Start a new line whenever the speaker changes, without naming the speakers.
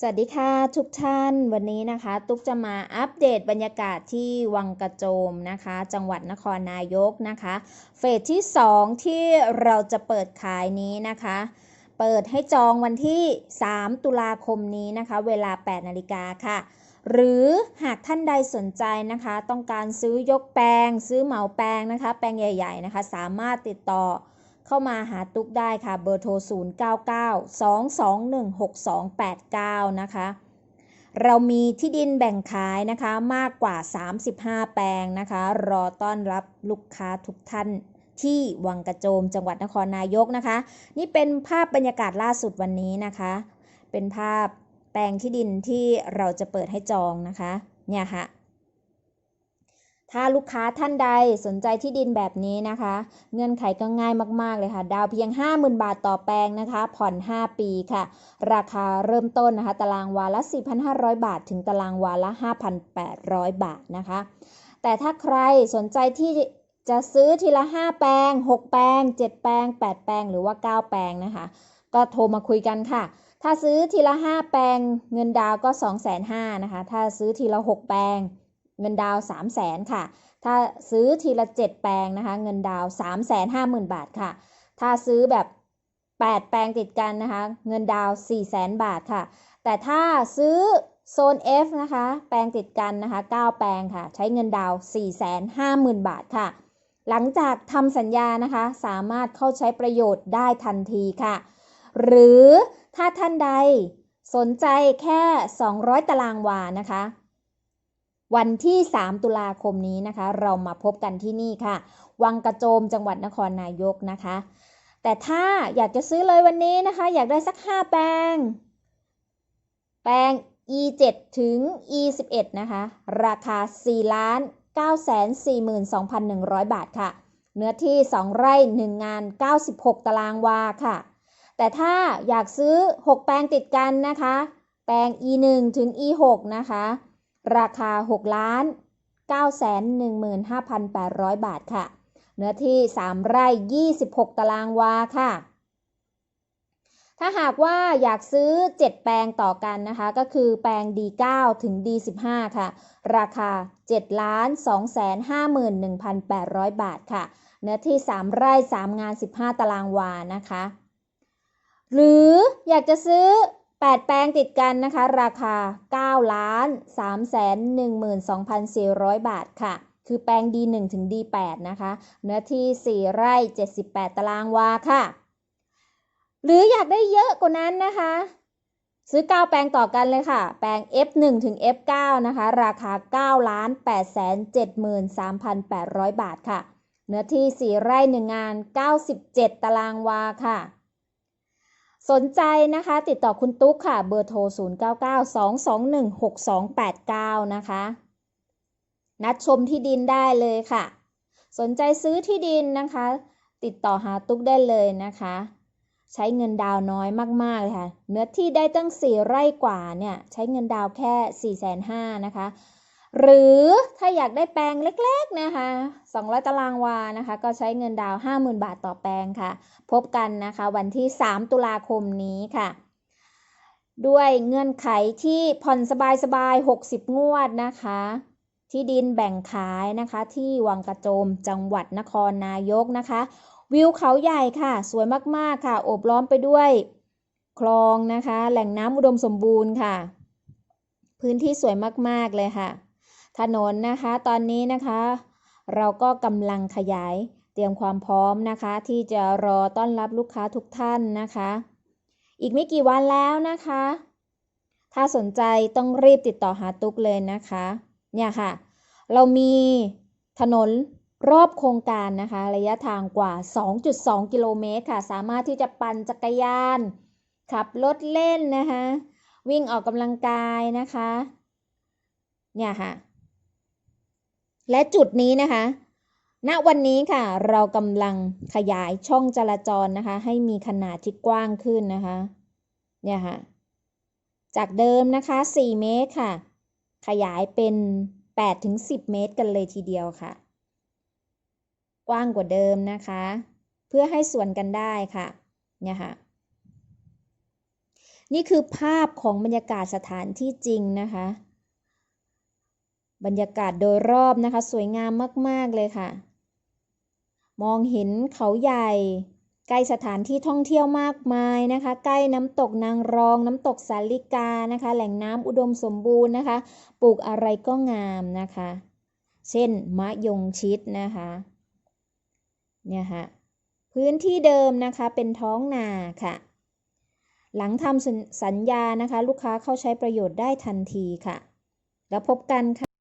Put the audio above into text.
สวัสดีค่ะทุกท่านวันนี้นะคะ ตุ๊กจะมาอัปเดตบรรยากาศที่วังกระโจมนะคะ จังหวัดนครนายกนะคะ เฟสที่ 2 ที่เราจะเปิดขายนี้นะคะ เปิดให้จองวันที่ 3 ตุลาคมนี้นะคะ เวลา 8 นาฬิกาค่ะ หรือหากท่านใดสนใจนะคะ ต้องการซื้อยกแปลง ซื้อเหมาแปลงนะคะ แปลงใหญ่ ๆ นะคะ สามารถติดต่อ เข้ามาหาตุ๊กได้ค่ะ เบอร์โทร 0992216289 นะคะ เรามีที่ดินแบ่งขายนะคะมากกว่า 35 แปลงนะคะ รอต้อนรับลูกค้าทุกท่านที่วังกระโจมจังหวัดนครนายกนะคะ นี่เป็นภาพบรรยากาศล่าสุดวันนี้นะคะ เป็นภาพแปลงที่ดินที่เราจะเปิดให้จองนะคะ เนี่ยค่ะ ถ้าลูกค้าท่านใดสนใจที่ดินแบบนี้นะคะ เงื่อนไขก็ง่ายมาก ๆ เลยค่ะ ดาวเพียง 50,000 บาทต่อแปลงนะคะ ผ่อน 5 ปีค่ะ ราคาเริ่มต้นนะคะ ตารางวาละ 4,500 บาท ถึงตารางวาละ 5,800 บาทนะคะ แต่ถ้าใครสนใจที่จะซื้อทีละ 5 แปลง 6 แปลง 7 แปลง 8 แปลง หรือว่า 9 แปลงนะคะ ก็โทรมาคุยกันค่ะ ถ้าซื้อทีละ 5 แปลง เงินดาวก็ 2 5 0 0 0 0นะคะ ถ้าซื้อทีละ 6 แปลง เงินดาว3 0 0 0 0 0ค่ะ ถ้าซื้อทีละ 7 แปลงนะคะ เงินดาว 3 5 0 0 0 0 บาทค่ะ ถ้าซื้อแบบ 8 แปลงติดกันนะคะ เงินดาว 4 0 0 0 0 0บาทค่ะ แต่ถ้าซื้อโซน F นะคะ แปลงติดกันนะคะ 9 แปลงค่ะ ใช้เงินดาว 4 5 0 0 0 0 บาทค่ะ หลังจากทำสัญญานะคะ สามารถเข้าใช้ประโยชน์ได้ทันทีค่ะ หรือถ้าท่านใดสนใจแค่ 200 ตารางวานะคะ วันที่ 3 ตุลาคมนี้นะคะ เรามาพบกันที่นี่ค่ะ วังกระโจมจังหวัดนครนายกนะคะ แต่ถ้าอยากจะซื้อเลยวันนี้นะคะ อยากได้สัก 5 แปลง แปลง e 7 ถึง e 11 นะคะ ราคา 4 ล้าน 942,100 บาทค่ะ เนื้อที่ 2 ไร่ 1 งาน 96 ตารางวาค่ะ แต่ถ้าอยากซื้อ 6 แปลงติดกันนะคะ แปลง e 1 ถึง e 6 นะคะ ราคา 6 ล้าน 915,800 บาทค่ะ เนื้อที่ 3 ไร่ 26 ตารางวาค่ะ ถ้าหากว่าอยากซื้อ 7 แปลงต่อกันนะคะ ก็คือแปลง D9 ถึง D15 ค่ะ ราคา 7 ล้าน 251,800 บาทค่ะ เนื้อที่ 3 ไร่ 3 งาน 15 ตารางวานะคะ หรืออยากจะซื้อ 8 แปลงติดกันนะคะ ราคา 9 ล้าน 312,400 บาทค่ะ คือแปลง D1 ถึง D8 นะคะ เนื้อที่ 4 ไร่ 78 ตารางวาค่ะ หรืออยากได้เยอะกว่านั้นนะคะ ซื้อ 9 แปลงต่อกันเลยค่ะ แปลง F1 ถึง F9 นะคะ ราคา 9 ล้าน 873,800 บาทค่ะ เนื้อที่ 4 ไร่ 1 งาน 97 ตารางวาค่ะ สนใจนะคะ ติดต่อคุณตุ๊กค่ะ เบอร์โทร 0992216289 นะคะ นัดชมที่ดินได้เลยค่ะ สนใจซื้อที่ดินนะคะ ติดต่อหาตุ๊กได้เลยนะคะ ใช้เงินดาวน้อยมากๆเลยค่ะ เนื้อที่ได้ตั้ง 4 ไร่กว่าเนี่ย ใช้เงินดาวแค่ 4 5 0 0 0นะคะ หรือถ้าอยากได้แปลงเล็กๆนะคะ 200 ตารางวานะคะ ก็ใช้เงินดาว 50,000 บาทต่อแปลงค่ะ พบกันนะคะวันที่ 3 ตุลาคมนี้ค่ะ ด้วยเงื่อนไขที่ผ่อนสบายๆ 60 งวดนะคะ ที่ดินแบ่งขายนะคะ ที่วังกระโจมจังหวัดนครนายกนะคะ วิวเขาใหญ่ค่ะ สวยมากๆค่ะ โอบล้อมไปด้วยคลองนะคะ แหล่งน้ำอุดมสมบูรณ์ค่ะ พื้นที่สวยมากๆเลยค่ะ ถนนนะคะ ตอนนี้นะคะ เราก็กำลังขยายเตรียมความพร้อมนะคะ ที่จะรอต้อนรับลูกค้าทุกท่านนะคะ อีกไม่กี่วันแล้วนะคะ ถ้าสนใจต้องรีบติดต่อหาตุ๊กเลยนะคะ เนี่ยค่ะ เรามีถนนรอบโครงการนะคะ ระยะทางกว่า 2.2 กิโลเมตรค่ะ สามารถที่จะปั่นจักรยาน ขับรถเล่นนะคะ วิ่งออกกำลังกายนะคะ เนี่ยค่ะ และจุดนี้นะคะ ณวันนี้ค่ะ เรากำลังขยายช่องจราจรนะคะ ให้มีขนาดที่กว้างขึ้นนะคะ เนี่ยค่ะ จากเดิมนะคะ 4 เมตรค่ะ ขยายเป็น8ถึง10 เมตรกันเลยทีเดียวค่ะ กว้างกว่าเดิมนะคะ เพื่อให้ส่วนกันได้ค่ะ เนี่ยค่ะนี่คือภาพของบรรยากาศสถานที่จริงนะคะ บรรยากาศโดยรอบนะคะ สวยงามมาก ๆ เลยค่ะ มองเห็นเขาใหญ่ใกล้สถานที่ท่องเที่ยวมากมายนะคะ ใกล้น้ำตกนางรอง น้ำตกสาลิกานะคะ แหล่งน้ำอุดมสมบูรณ์นะคะ ปลูกอะไรก็งามนะคะ เช่นมะยงชิดนะคะ เนี่ยค่ะ พื้นที่เดิมนะคะเป็นท้องนาค่ะ หลังทำสัญญานะคะ ลูกค้าเข้าใช้ประโยชน์ได้ทันทีค่ะ แล้วพบกันค่ะ